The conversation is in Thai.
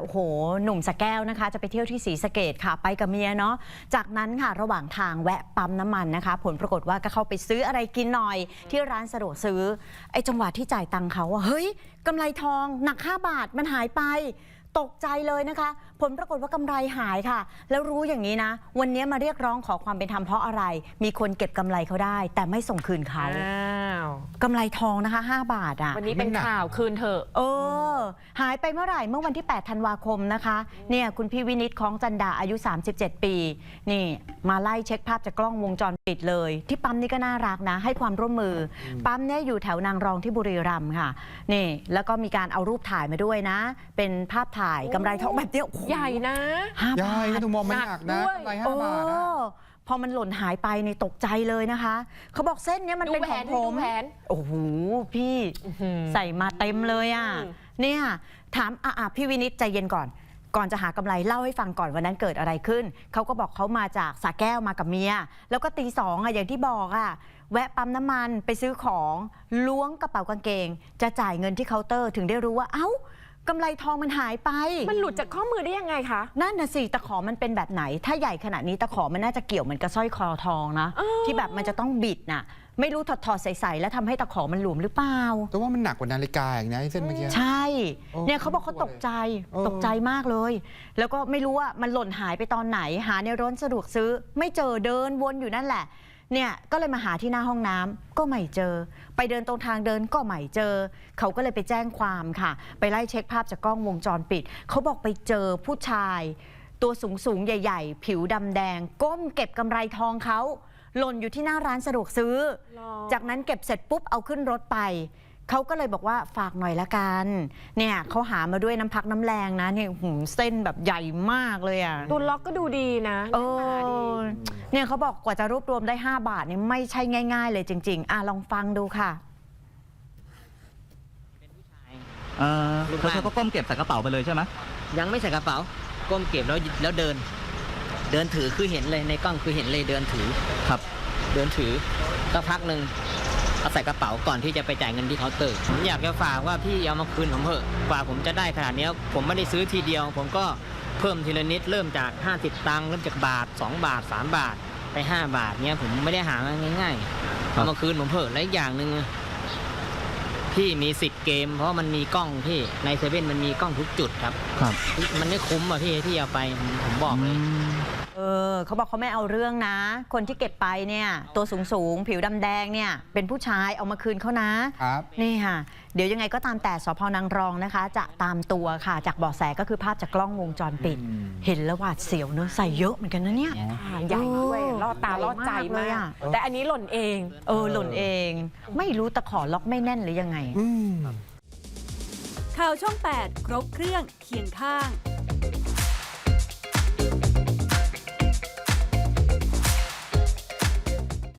โอ้โห หนุ่มสะแก้วนะคะ จะไปเที่ยวที่ศรีสะเกดค่ะ ไปกับเมียเนาะ จากนั้นค่ะ ระหว่างทางแวะปั๊มน้ำมันนะคะ ผลปรากฏว่าก็เข้าไปซื้ออะไรกินหน่อย ที่ร้านสะดวกซื้อ ไอ้จังหวะที่จ่ายตังค์เขาอะเฮ้ยกำไรทองหนัก 5 บาทมันหายไป ตกใจเลยนะคะ ผลปรากฏว่ากำไรหายค่ะ แล้วรู้อย่างนี้นะ วันนี้มาเรียกร้องขอความเป็นธรรมเพราะอะไร มีคนเก็บกำไรเขาได้ แต่ไม่ส่งคืนเขา กำไรทองนะคะ 5 บาทอะวันนี้เป็นข่าวคืนเถอะเออ หายไปเมื่อไหร่เมื่อวันที่ 8 ธันวาคมนะคะ เนี่ยคุณพี่วินิตของจันดาอายุ 37 ปี นี่ มาไล่เช็คภาพจากกล้องวงจรปิดเลย ที่ปั๊มนี่ก็น่ารักนะ ให้ความร่วมมืออปั๊มเนี่ยอยู่แถวนางรองที่บุรีรัมย์ค่ะ นี่ แล้วก็มีการเอารูปถ่ายมาด้วยนะ เป็นภาพถ่ายกำไรทองแบบเนี้ยโอ้โใหญ่นะห้าบายายทก็ต้องมองมันหนัหนักกนะด้วยกำไรเอห้าบาทนะอ พอมันหล่นหายไปนี่ตกใจเลยนะคะ เขาบอกเส้นเนี้ยมันดูเป็นแหวของนผดูม แหวนโอ้โหพี่อื้อหือใส่มาเต็มเลยอะอืมเนี่ยถามอะอะพี่วินิตใจเย็นก่อน ก่อนจะหากำไรเล่าให้ฟังก่อนวันนั้นเกิดอะไรขึ้น เขาก็บอกเขามาจากสาแก้วมากับเมีย แล้วก็ตีสองอะอย่างที่บอกอะแวะปั๊มน้ำมันไปซื้อของล้วงกระเป๋ากางเกง จะจ่ายเงินที่เคาน์เตอร์ถึงได้รู้ว่าเอ้า กำไรทองมันหายไป มันหลุดจากข้อมือได้ยังไงคะ นั่นน่ะสิตะขอมันเป็นแบบไหน ถ้าใหญ่ขนาดนี้ตะขอมันน่าจะเกี่ยวเหมือนกับสร้อยคอทองนะอ้าวที่แบบมันจะต้องบิดน่ะ ไม่รู้ถอดถอดๆใส่ๆแล้วทำให้ตะขอมันหลวมหรือเปล่า แต่ว่ามันหนักกว่านาฬิกาอย่างนะไอ้เส้นเมื่อกี้ ใช่ โอ้เนี่ยเขาบอกเขาตกใจเออตกใจมากเลย แล้วก็ไม่รู้ว่ามันหล่นหายไปตอนไหน หาในร้านสะดวกซื้อ ไม่เจอเดินวนอยู่นั่นแหละ เนี่ยก็เลยมาหาที่หน้าห้องน้ำก็ไม่เจอ ไปเดินตรงทางเดินก็ไม่เจอ เขาก็เลยไปแจ้งความค่ะ ไปไล่เช็คภาพจากกล้องวงจรปิด เขาบอกไปเจอผู้ชาย ตัวสูงสูงๆใหญ่ ๆ ผิวดำแดง ก้มเก็บกำไรทองเขาหล่นอยู่ที่หน้าร้านสะดวกซื้อหรอจากนั้นเก็บเสร็จปุ๊บเอาขึ้นรถไป เขาก็เลยบอกว่าฝากหน่อยละกัน เนี่ยเขาหามาด้วยน้ำพักน้ำแรงนะเนี่ยหูเส้นแบบใหญ่มากเลยอะตัวล็อกก็ดูดีนะเอหน้าตาดี อเนี่ยเขาบอกกว่าจะรวบรวมได้ 5 บาทเนี่ยไม่ใช่ง่าย ๆ เลยจริง ๆ อะลองฟังดูค่ะ เออเขาเขาก็ก้มเก็บใส่กระเป๋าไปเลยใช่ไหมยังไม่ใส่กระเป๋า ก้มเก็บแล้วแล้วเดิน เดินถือคือเห็นเลยในกล้องคือเห็นเลยเดินถือ ครับ เดินถือสักพักหนึ่ง เอาใส่กระเป๋าก่อนที่จะไปจ่ายเงินที่เคาน์เตอร์ผมอยากจะฝากว่าพี่เอามาคืนผมเถอะกว่าผมจะได้ขนาดเนี้ยผมไม่ได้ซื้อทีเดียว ผมก็เพิ่มทีละนิดเริ่มจาก 50 ตังค์เริ่มจากบาท 2 บาท 3 บาทไป 5 บาทเนี้ยผมไม่ได้หามาง่ายๆเอามาคืนผมเถอะและอีกอย่างหนึ่งพี่มีสิทธิ์เกม เพราะมันมีกล้องพี่ในเซเว่นมันมีกล้องทุกจุดครับครับ มันไม่คุ้มอะพี่ที่เอาไปผมบอกเลย เออเขาบอกเขาไม่เอาเรื่องนะ คนที่เก็บไปเนี่ย ตัวสูงสูงๆผิวดำแดงเนี่ย เป็นผู้ชายเอามาคืนเขานะ ครับ นี่ค่ะ เดี๋ยวยังไงก็ตามแต่สพนางรองนะคะ จะตามตัวค่ะ จากเบาะแสก็คือภาพจากกล้องวงจรปิด อืม เห็นแล้วหวาดเสียวเนอะใส่เยอะเหมือนกันนะเนี่ยอ่าใหญ่ด้วยเออล่อตาล่อใจใหญ่มากเลยมาอะกแต่อันนี้หล่นเอง เออหล่นเอง ไม่รู้ตะขอล็อกไม่แน่นหรือยังไงอืมข่าวช่อง 8 ครบเครื่องเคียงข้าง